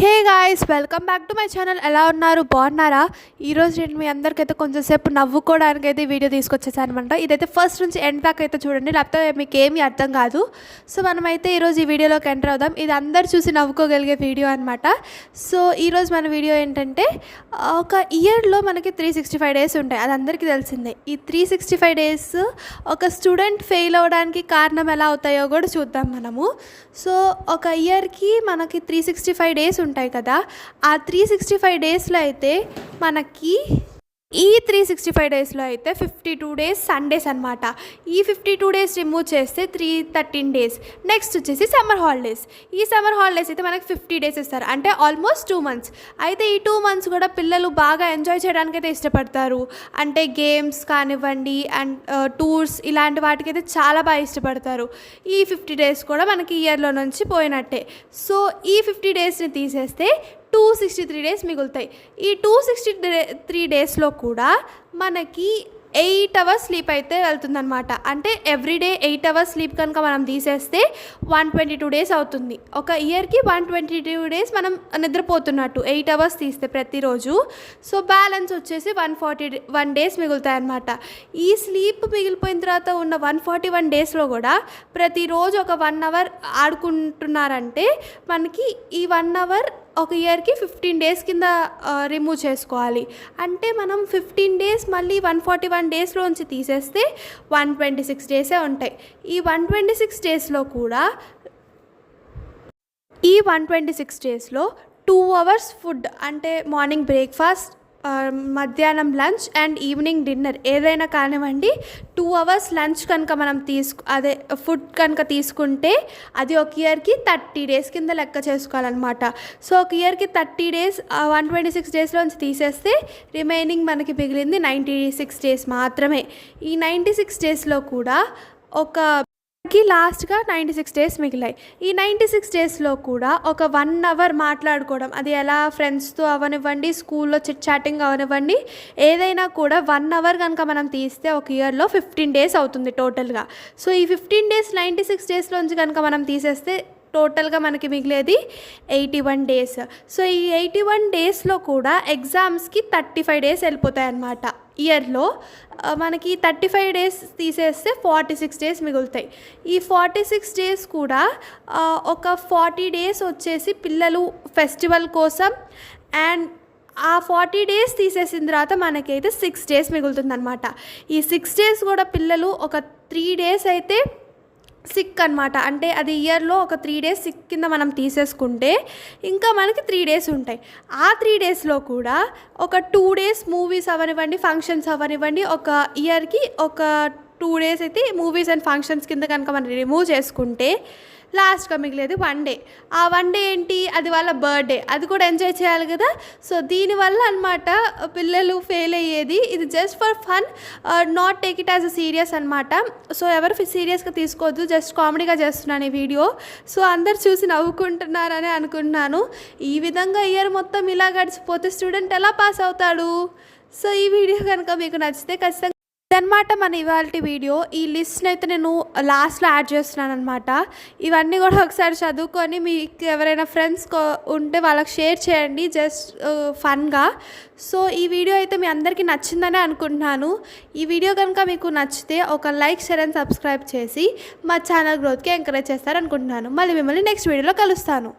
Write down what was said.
Hey guys welcome back to my channel. ఎలా ఉన్నారు? బాగున్నారా? ఈరోజు నేను మీ అందరికైతే కొంచెం సేపు నవ్వుకోవడానికి అయితే వీడియో తీసుకొచ్చేసానమాట ఇదైతే ఫస్ట్ నుంచి ఎండ్ దాకా అయితే చూడండి. లేకపోతే మీకు ఏమీ అర్థం కాదు. సో మనమైతే ఈరోజు ఈ వీడియోలోకి ఎంటర్ అవుదాం. ఇది అందరు చూసి నవ్వుకోగలిగే వీడియో అనమాట. సో ఈరోజు మన వీడియో ఏంటంటే ఒక ఇయర్లో మనకి త్రీ సిక్స్టీ ఫైవ్ డేస్ ఉంటాయి. అది అందరికీ తెలిసిందే. ఈ త్రీ సిక్స్టీ ఫైవ్ డేస్ ఒక స్టూడెంట్ ఫెయిల్ అవ్వడానికి కారణం ఎలా అవుతాయో కూడా చూద్దాం మనము. సో ఒక ఇయర్కి మనకి త్రీ సిక్స్టీ ఫైవ్ డేస్ ఉంటాయి ఉంటాయి కదా. ఆ త్రీ సిక్స్టీ ఫైవ్ డేస్లో అయితే మనకి ఈ త్రీ సిక్స్టీ ఫైవ్ డేస్లో అయితే ఫిఫ్టీ టూ డేస్ సండేస్ అనమాట ఈ ఫిఫ్టీ టూ డేస్ రిమూవ్ చేస్తే త్రీ థర్టీన్ డేస్ నెక్స్ట్ వచ్చేసి సమ్మర్ హాలిడేస్ ఈ సమ్మర్ హాలిడేస్ అయితే మనకి ఫిఫ్టీ డేస్ ఇస్తారు. అంటే ఆల్మోస్ట్ టూ మంత్స్ అయితే ఈ టూ మంత్స్ కూడా పిల్లలు బాగా ఎంజాయ్ చేయడానికి అయితే ఇష్టపడతారు. అంటే గేమ్స్ కానివ్వండి అండ్ టూర్స్ uh, ఇలాంటి వాటికైతే చాలా బాగా ఇష్టపడతారు. ఈ ఫిఫ్టీ డేస్ కూడా మనకి ఇయర్లో నుంచి పోయినట్టే. సో ఈ ఫిఫ్టీ డేస్ని తీసేస్తే టూ సిక్స్టీ త్రీ డేస్ మిగులుతాయి. ఈ టూ సిక్స్టీ త్రీ డేస్లో కూడా మనకి ఎయిట్ అవర్స్ స్లీప్ అయితే వెళ్తుందనమాట అంటే ఎవ్రీడే ఎయిట్ అవర్స్ స్లీప్ కనుక మనం తీసేస్తే వన్ ట్వంటీ టూ డేస్ అవుతుంది. ఒక ఇయర్కి వన్ ట్వంటీ టూ డేస్ మనం నిద్రపోతున్నట్టు ఎయిట్ అవర్స్ తీస్తే ప్రతిరోజు. సో బ్యాలెన్స్ వచ్చేసి వన్ ఫార్టీ వన్ డేస్ మిగులుతాయన్నమాట. ఈ స్లీప్ మిగిలిపోయిన తర్వాత ఉన్న వన్ ఫార్టీ వన్ డేస్లో కూడా ప్రతిరోజు ఒక వన్ అవర్ ఆడుకుంటున్నారంటే మనకి ఈ వన్ అవర్ ఒక ఇయర్కి ఫిఫ్టీన్ డేస్ కింద రిమూవ్ చేసుకోవాలి. అంటే మనం ఫిఫ్టీన్ డేస్ మళ్ళీ వన్ ఫార్టీ వన్ డేస్లోంచి తీసేస్తే వన్ ట్వంటీ సిక్స్ డేసే ఉంటాయి. ఈ వన్ ట్వంటీ సిక్స్ డేస్లో కూడా ఈ వన్ ట్వంటీ సిక్స్ డేస్లో టూ అవర్స్ ఫుడ్ అంటే మార్నింగ్ బ్రేక్ఫాస్ట్ మధ్యాహ్నం లంచ్ అండ్ ఈవినింగ్ డిన్నర్ ఏదైనా కానివ్వండి టూ అవర్స్ లంచ్ కనుక మనం తీసుకు అదే ఫుడ్ కనుక తీసుకుంటే అది ఒక ఇయర్కి థర్టీ డేస్ కింద లెక్క చేసుకోవాలన్నమాట. సో ఒక ఇయర్కి thirty days one twenty six డేస్లోంచి తీసేస్తే రిమైనింగ్ మనకి మిగిలింది నైంటీ సిక్స్ డేస్ మాత్రమే. ఈ నైంటీ సిక్స్ డేస్లో కూడా ఒక కి లాస్ట్గా నైంటీ సిక్స్ డేస్ మిగిలాయి. ఈ నైంటీ సిక్స్ డేస్లో కూడా ఒక వన్ అవర్ మాట్లాడుకోవడం అది ఎలా ఫ్రెండ్స్తో అవనివ్వండి స్కూల్లో చిట్ చాటింగ్ అవనివ్వండి ఏదైనా కూడా వన్ అవర్ కనుక మనం తీస్తే ఒక ఇయర్లో ఫిఫ్టీన్ డేస్ అవుతుంది టోటల్గా సో ఈ ఫిఫ్టీన్ డేస్ నైంటీ సిక్స్ డేస్లోంచి కనుక మనం తీసేస్తే టోటల్గా మనకి మిగిలేది ఎయిటీ వన్ డేస్ సో ఈ ఎయిటీ వన్ డేస్లో కూడా ఎగ్జామ్స్కి థర్టీ ఫైవ్ డేస్ వెళ్ళిపోతాయి అన్నమాట ఇయర్లో మనకి థర్టీ ఫైవ్ డేస్ తీసేస్తే ఫార్టీ సిక్స్ డేస్ మిగులుతాయి. ఈ ఫార్టీ సిక్స్ డేస్ కూడా ఒక ఫార్టీ డేస్ వచ్చేసి పిల్లలు ఫెస్టివల్ కోసం అండ్ ఆ ఫార్టీ డేస్ తీసేసిన తర్వాత మనకైతే సిక్స్ డేస్ మిగులుతుందనమాట ఈ సిక్స్ డేస్ కూడా పిల్లలు ఒక త్రీ డేస్ అయితే సిక్ అనమాట అంటే అది ఇయర్లో ఒక త్రీ డేస్ సిక్ కింద మనం తీసేసుకుంటే ఇంకా మనకి త్రీ డేస్ ఉంటాయి. ఆ త్రీ డేస్లో కూడా ఒక టూ డేస్ మూవీస్ అవనివ్వండి ఫంక్షన్స్ అవనివ్వండి ఒక ఇయర్కి ఒక టూ డేస్ అయితే మూవీస్ అండ్ ఫంక్షన్స్ కింద కనుక మనం రిమూవ్ చేసుకుంటే లాస్ట్గా మిగిలేదు వన్ డే. ఆ వన్ డే ఏంటి? అది వాళ్ళ బర్త్డే. అది కూడా ఎంజాయ్ చేయాలి కదా. సో దీనివల్ల అనమాట పిల్లలు ఫెయిల్ అయ్యేది. ఇది just for fun not take it as a serious అనమాట సో ఎవరు సీరియస్గా తీసుకోవద్దు. జస్ట్ కామెడీగా చేస్తున్నాను ఈ వీడియో. సో అందరు చూసి నవ్వుకుంటున్నారని అనుకుంటున్నాను. ఈ విధంగా ఇయర్ మొత్తం ఇలా గడిచిపోతే స్టూడెంట్ ఎలా పాస్ అవుతాడు? సో ఈ వీడియో కనుక మీకు నచ్చితే ఖచ్చితంగా ఇదనమాట మన ఇవాళ వీడియో ఈ లిస్ట్ని అయితే నేను లాస్ట్లో యాడ్ చేస్తున్నాను అనమాట ఇవన్నీ కూడా ఒకసారి చదువుకొని మీకు ఎవరైనా ఫ్రెండ్స్ ఉంటే వాళ్ళకి షేర్ చేయండి జస్ట్ ఫన్గా. సో ఈ వీడియో అయితే మీ అందరికీ నచ్చిందనే అనుకుంటున్నాను. ఈ వీడియో కనుక మీకు నచ్చితే ఒక లైక్ షేర్ అండ్ సబ్స్క్రైబ్ చేసి మా ఛానల్ గ్రోత్కి ఎంకరేజ్ చేస్తారనుకుంటున్నాను. మళ్ళీ మిమ్మల్ని నెక్స్ట్ వీడియోలో కలుస్తాను.